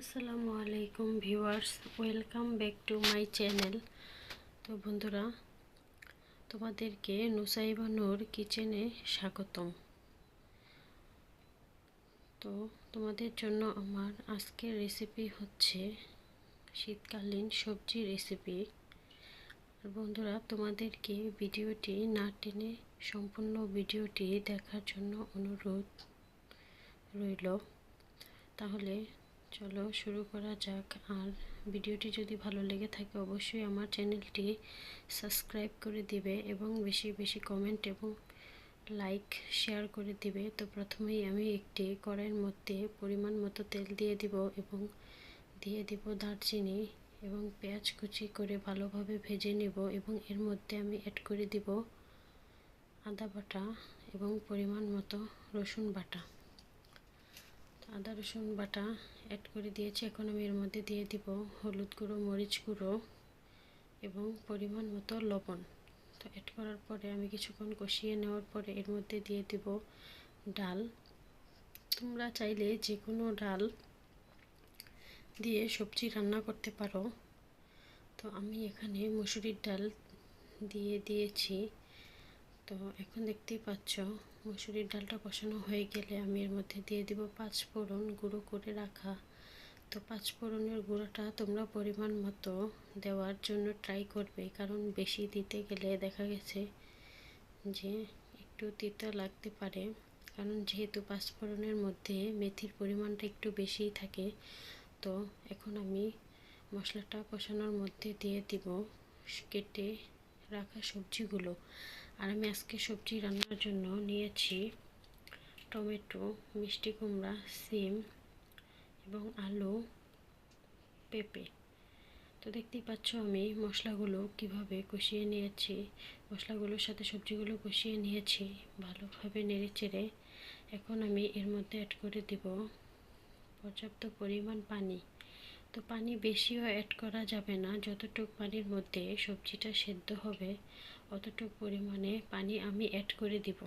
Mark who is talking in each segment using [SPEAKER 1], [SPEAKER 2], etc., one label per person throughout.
[SPEAKER 1] আসসালামু আলাইকুম viewers, welcome back to my channel. তো বন্ধুরা, তোমাদেরকে নুসাইবানুর কিচেনে স্বাগতম। তো তোমাদের জন্য আমার আজকের রেসিপি হচ্ছে শীতকালীন সবজি রেসিপি বন্ধুরা, তোমাদেরকে ভিডিওটি না টেনে সম্পূর্ণ ভিডিওটি দেখার জন্য অনুরোধ রইল। তাহলে চলো শুরু করা যাক। আর ভিডিওটি যদি ভালো লেগে থাকে, অবশ্যই আমার চ্যানেলটি সাবস্ক্রাইব করে দিবে এবং বেশি বেশি কমেন্ট এবং লাইক শেয়ার করে দিবে। তো প্রথমেই আমি একটি কড়াইয়ের মধ্যে পরিমাণ মতো তেল দিয়ে দিব এবং দিয়ে দিব দারচিনি এবং পেঁয়াজ কুচি করে ভালোভাবে ভেজে নেব এবং এর মধ্যে আমি অ্যাড করে দিব আদা বাটা এবং পরিমাণ মতো রসুন বাটা। আদা, রসুন বাটা অ্যাড করে দিয়েছি। এখন আমি এর মধ্যে দিয়ে দিব হলুদ গুঁড়ো, মরিচ গুঁড়ো এবং পরিমাণ মতো লবণ। তো অ্যাড করার পরে আমি কিছুক্ষণ কষিয়ে নেওয়ার পরে এর মধ্যে দিয়ে দিব ডাল। তোমরা চাইলে যে কোনো ডাল দিয়ে সবজি রান্না করতে পারো। তো আমি এখানে মুসুরির ডাল দিয়ে দিয়েছি। তো এখন দেখতেই পাচ্ছ, মুসুরির ডালটা কষানো হয়ে গেলে আমি এর মধ্যে দিয়ে দিব পাঁচ ফোড়ন গুঁড়ো করে রাখা। তো পাঁচ ফোড়নের গুঁড়োটা তোমরা পরিমাণ মতো দেওয়ার জন্য ট্রাই করবে, কারণ বেশি দিতে গেলে দেখা গেছে যে একটু তিতা লাগতে পারে। কারণ যেহেতু পাঁচ ফোড়নের মধ্যে মেথির পরিমাণটা একটু বেশিই থাকে, তো এখন আমি মশলাটা কষানোর মধ্যে দিয়ে দিব কেটে রাখা সবজিগুলো। আর আমি আজকে সবজি রান্নার জন্য নিয়েছি টমেটো, মিষ্টি কুমড়া, সিম এবং আলু, পেঁপে। তো দেখতেই পাচ্ছ আমি মশলাগুলো কীভাবে কষিয়ে নিয়েছি। মশলাগুলোর সাথে সবজিগুলো কষিয়ে নিয়েছি ভালোভাবে নেড়ে চেড়ে এখন আমি এর মধ্যে অ্যাড করে দেব পর্যাপ্ত পরিমাণ পানি। তো পানি বেশিও অ্যাড করা যাবে না। যতটুকু পানির মধ্যে সবজিটা সেদ্ধ হবে, অতটুকু পরিমাণে পানি আমি অ্যাড করে দিব।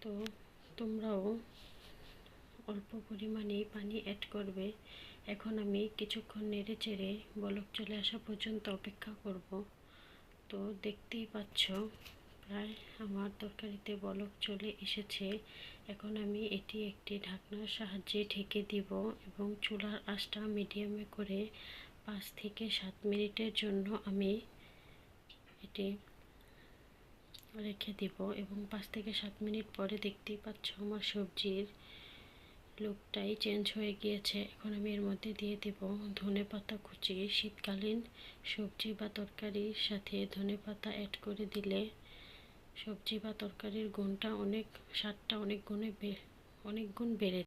[SPEAKER 1] তো তোমরাও অল্প পরিমাণে পানি অ্যাড করবে। এখন আমি কিছুক্ষণ নেড়ে চেড়ে বলক চলে আসা পর্যন্ত অপেক্ষা করব। তো দেখতেই পাচ্ছ প্রায় আমার তরকারিতে বলক চলে এসেছে। এখন আমি এটি একটি ঢাকনার সাহায্যে ঢেকে দিব এবং চুলার আঁচটা মিডিয়ামে করে পাঁচ থেকে সাত মিনিটের জন্য আমি এটি রেখে দিব এবং পাঁচ থেকে সাত মিনিট পরে দেখতেই পাচ্ছ আমার সবজির লুকটাই চেঞ্জ হয়ে গিয়েছে। এখন আমি এর মধ্যে দিয়ে দেব ধনে পাতা কুচি। শীতকালীন সবজি বা তরকারির সাথে ধনে পাতা অ্যাড করে দিলে সবজি বা তরকারির গুণটা অনেক স্বাদটা অনেক গুণে বে অনেক গুণ বেড়ে